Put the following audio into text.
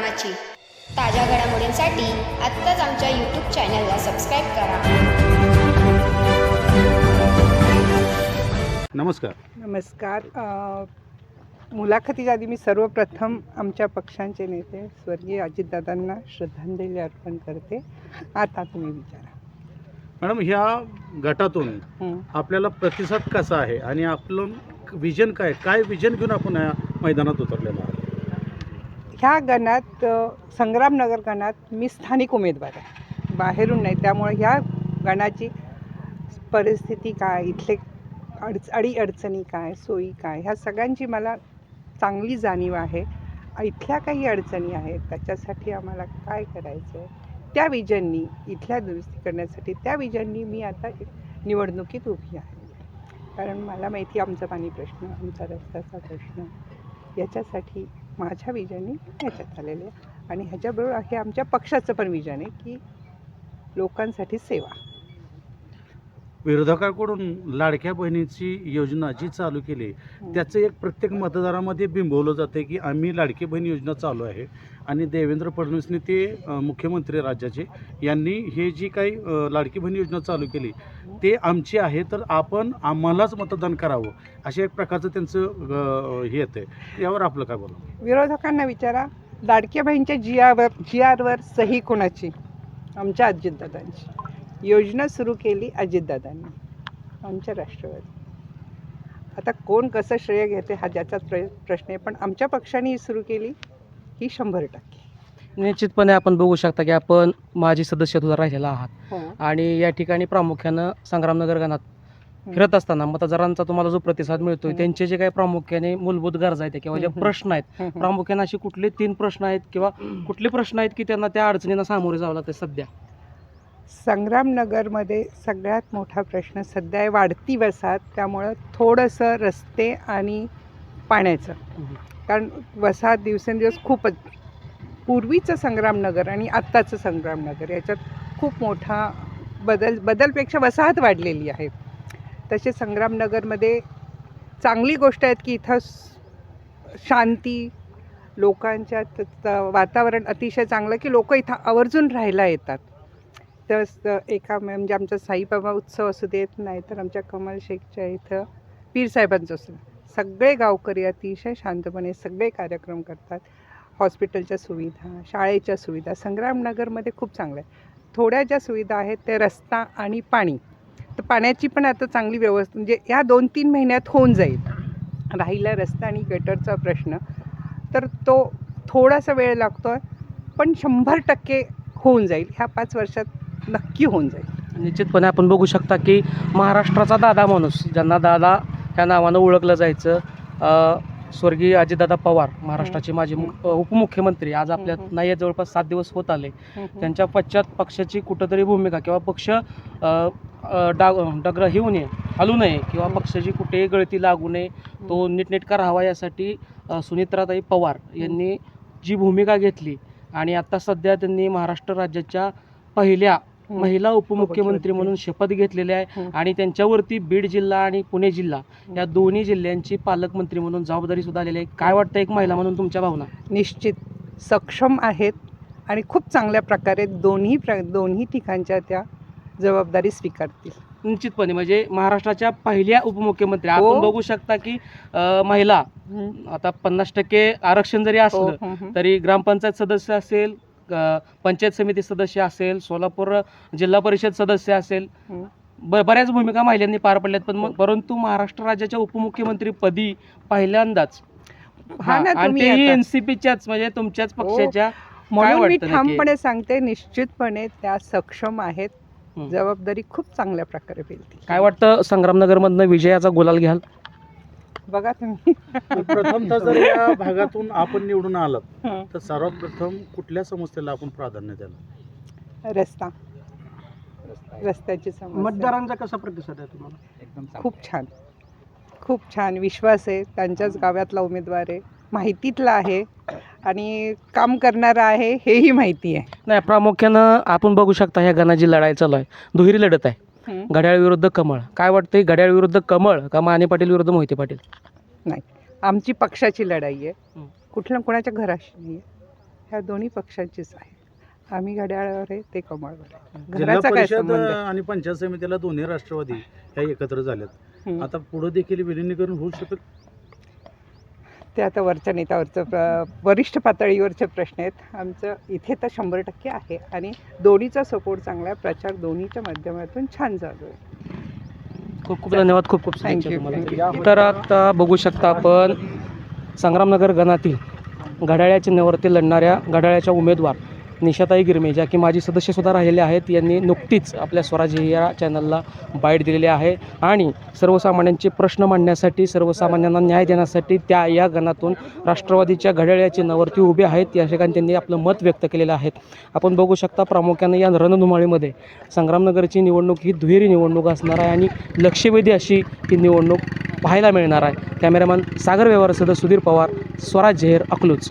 कामाची ताज्या घडामोडींसाठी आत्ताच आमच्या यूट्यूब चॅनलला सबस्क्राईब करा. नमस्कार. नमस्कार. मुलाखतीच्या आधी मी सर्वप्रथम आमच्या पक्षांचे नेते स्वर्गीय अजितदादांना श्रद्धांजली अर्पण करते. आता तुम्ही विचारा. मॅडम ह्या गटातून आपल्याला प्रतिसाद कसा आहे? आणि आपलं विजन काय? काय विजन घेऊन आपण मैदानात उतरलेलं आहे ह्या गणात संग्रामनगर गणात मी स्थानिक उमेदवार आहे. बाहेरून नाही त्यामुळे ह्या गणाची परिस्थिती काय इथले अडच अडी अडचणी काय सोयी काय ह्या सगळ्यांची मला चांगली जाणीव आहे. इथल्या काही अडचणी आहेत त्याच्यासाठी आम्हाला काय करायचं आहे त्या विजननी इथल्या दुरुस्ती करण्यासाठी त्या विजननी मी आता निवडणुकीत उभी आहे. कारण मला माहिती आहे आमचा पाणी प्रश्न आमचा रस्त्याचा प्रश्न याच्यासाठी माझ्या विजयाने ह्याच्यात आलेले आहे. आणि ह्याच्याबरोबर हे आमच्या पक्षाचं पण विजन आहे की लोकांसाठी सेवा. विरोधकाकडून लाडक्या बहिणीची योजना जी चालू केली त्याचं एक प्रत्येक मतदारामध्ये बिंबवलं जातं की आम्ही लाडकी बहीण योजना चालू आहे. आणि देवेंद्र फडणवीसने ते मुख्यमंत्री राज्याचे यांनी हे जी काही लाडकी बहीण योजना चालू केली ते आमची आहे तर आपण आम्हालाच मतदान करावं अशा एक प्रकारचं त्यांचं हे येतं यावर आपलं काय बोला विरोधकांना विचारा लाडक्या बहिणीच्या जी आरवर सही कोणाची? आमच्या अजितदादांची. योजना सुरू केली अजितदादांनी आमच्या राष्ट्रवादी. आता कोण कसं श्रेय घेते हा ज्याचाच प्र प्रश्न आहे पण आमच्या पक्षाने ही सुरू केली ही शंभर टक्के. निश्चितपणे आपण बघू शकता की आपण माजी सदस्य सुद्धा राहिलेला आहात. हो. आणि या ठिकाणी प्रामुख्यानं संग्रामनगर गणात फिरत असताना मतदारांचा तुम्हाला जो प्रतिसाद मिळतोय हं. त्यांचे जे काही प्रामुख्याने मूलभूत गरजा आहेत किंवा जे. प्रश्न आहेत प्रामुख्याने असे कुठले तीन प्रश्न आहेत किंवा कुठले प्रश्न आहेत की त्यांना त्या अडचणींना सामोरे जावं लागतं सध्या? संग्रामनगरमध्ये सगळ्यात मोठा प्रश्न सध्या आहे वाढती वसाहत त्यामुळं थोडंसं रस्ते आणि पाण्याचं. कारण वसाहत दिवसेंदिवस खूपच पूर्वीचं संग्रामनगर आणि आत्ताचं संग्रामनगर याच्यात खूप मोठा बदल बदलपेक्षा वसाहत वाढलेली आहे. तसे संग्रामनगरमध्ये चांगली गोष्ट आहेत की इथं शांती लोकांच्या त- वातावरण अतिशय चांगलं की लोक इथं आवर्जून राहायला येतात. इथं स- एका म्हणजे आमचा साईबाबा उत्सव असू देत नाही तर आमच्या कमल शेखच्या इथं पीरसाहेबांचं असू सगळे गावकरी अतिशय शांतपणे सगळे कार्यक्रम करतात. हॉस्पिटलच्या सुविधा शाळेच्या सुविधा संग्रामनगरमध्ये खूप चांगल्या आहे थोड्या ज्या सुविधा आहेत ते रस्ता आणि पाणी. तर पाण्याची पण आता चांगली व्यवस्था म्हणजे या दोन तीन महिन्यात होऊन जाईल. राहिला रस्ता आणि गटरचा प्रश्न तर तो थोडासा वेळ लागतो आहे पण शंभर टक्के होऊन जाईल. ह्या पाच वर्षात नक्की होऊन जाईल. निश्चितपणे आपण बघू शकता की महाराष्ट्राचा दादा माणूस ज्यांना दादा ह्या नावानं ओळखलं जायचं स्वर्गीय अजितदादा पवार महाराष्ट्राचे माजी उपमुख्यमंत्री आज आपल्यात हम्म. नाही जवळपास सात दिवस होत आले. त्यांच्या पश्चात पक्षाची कुठंतरी भूमिका किंवा पक्ष डाग डगर येऊ नये हलू नये किंवा पक्षाची कुठेही गळती लागू नये तो नीटनेटका राहावा यासाठी सुनित्राताई पवार यांनी जी भूमिका घेतली आणि आता सध्या त्यांनी महाराष्ट्र राज्याच्या पहिल्या महिला उपमुख्यमंत्री म्हणून शपथ घेतलेली आहे. आणि त्यांच्यावरती बीड जिल्हा आणि पुणे जिल्हा या दोन्ही जिल्ह्यांची पालकमंत्री म्हणून जबाबदारी सुद्धा आलेली आहे. काय वाटतं एक महिला म्हणून तुमच्या भावना? निश्चित. सक्षम आहेत आणि खूप चांगल्या प्रकारे दोन्ही प्र दोन्ही ठिकाणच्या त्या जबाबदारी स्वीकारतील. निश्चितपणे. म्हणजे महाराष्ट्राच्या पहिल्या उपमुख्यमंत्री. हो. आपण बघू शकता की महिला आता पन्नास टक्के आरक्षण जरी हो, असलं. तरी ग्रामपंचायत सदस्य असेल पंचायत समिती सदस्य असेल सोलापूर जिल्हा परिषद सदस्य असेल. ब बऱ्याच भूमिका महिलांनी पार पडल्यात पण मग परंतु महाराष्ट्र राज्याच्या उपमुख्यमंत्री पदी पहिल्यांदाच हा ना आणि तुम्ही तेही आता- एनसीपीच्याच म्हणजे तुमच्याच हो. पक्षाच्या म्हणून मी वाटतं नक्की? ठामपणे सांगते निश्चितपणे त्या सक्षम आहेत हं. जबाबदारी खूप चांगल्या प्रकारे पेलतील काय वाटतं संग्रामनगरमधनं विजयाचा गुलाल घ्याल बघा तुम्ही. प्रथमतः जर या भागातून आपण निवडून आलात हं. तर सर्वात प्रथम कुठल्या समस्येला आपण प्राधान्य द्याल? रस्ता. रस्त्याची समस्या. मतदारांचा कसा प्रतिसाद आहे तुम्हाला? खूप छान. खूप छान. विश्वास आहे. त्यांच्याच गावातला उमेदवार आहे. माहितीतला आहे. आणि काम करणारा आहे हेही माहिती आहे. नाही प्रामुख्यानं आपण बघू शकता ह्या गणाची लढाई चालू आहे. दुहेरी लढत आहे. घड्याळ विरुद्ध कमळ. काय वाटतंय घड्याळ विरुद्ध कमळ का माने पाटील विरुद्ध मोहिते पाटील? नाही. आमची पक्षाची लढाई आहे. कुठल्या कोणाच्या घराशी नाही आहे. ह्या दोन्ही पक्षांचीच आहे. आम्ही घड्याळावर आहे ते कमळवर आहे. जिल्हा घराचा काय परिषद संबंध अ, आणि पंचायत समितीला दोन्ही राष्ट्रवादी ह्या एकत्र झाल्यात. आता पुढे देखील विलिनीकरण होऊ शकेल ते आता वरच्या नेत्यावरचं प्र वरिष्ठ पातळीवरचे प्रश्न आहेत. आमचं इथे तर शंभर टक्के आहे आणि दोन्हीचा सपोर्ट चांगला आहे. प्रचार दोन्हीच्या माध्यमातून छान चालू आहे. खूप खूप धन्यवाद. खूप खूप you. तर आता बघू शकता आपण संग्रामनगर गणातील घड्याळ्या चिन्हावरती लढणाऱ्या घड्याळ्याच्या उमेदवार. निशाताई गिरमे ज्या की माझी सदस्यसुद्धा राहिलेले आहेत यांनी नुकतीच आपल्या स्वराज्य या चॅनलला बाईट दिलेली आहे. आणि सर्वसामान्यांचे प्रश्न मांडण्यासाठी सर्वसामान्यांना न्याय देण्यासाठी त्या या गणातून राष्ट्रवादीच्या घड्याळ्या चिन्हावरती उभे आहेत या ठिकाणी त्यांनी आपलं मत व्यक्त केलेलं आहे. आपण बघू शकता प्रामुख्याने या रणधुमाळीमध्ये संग्रामनगरची निवडणूक ही दुहेरी निवडणूक असणार आहे आणि लक्षवेधी अशी ही निवडणूक पाहायला मिळणार आहे. कॅमेरामॅन सागर व्यवहारसह सुधीर पवार स्वराज जेहर अकलूज.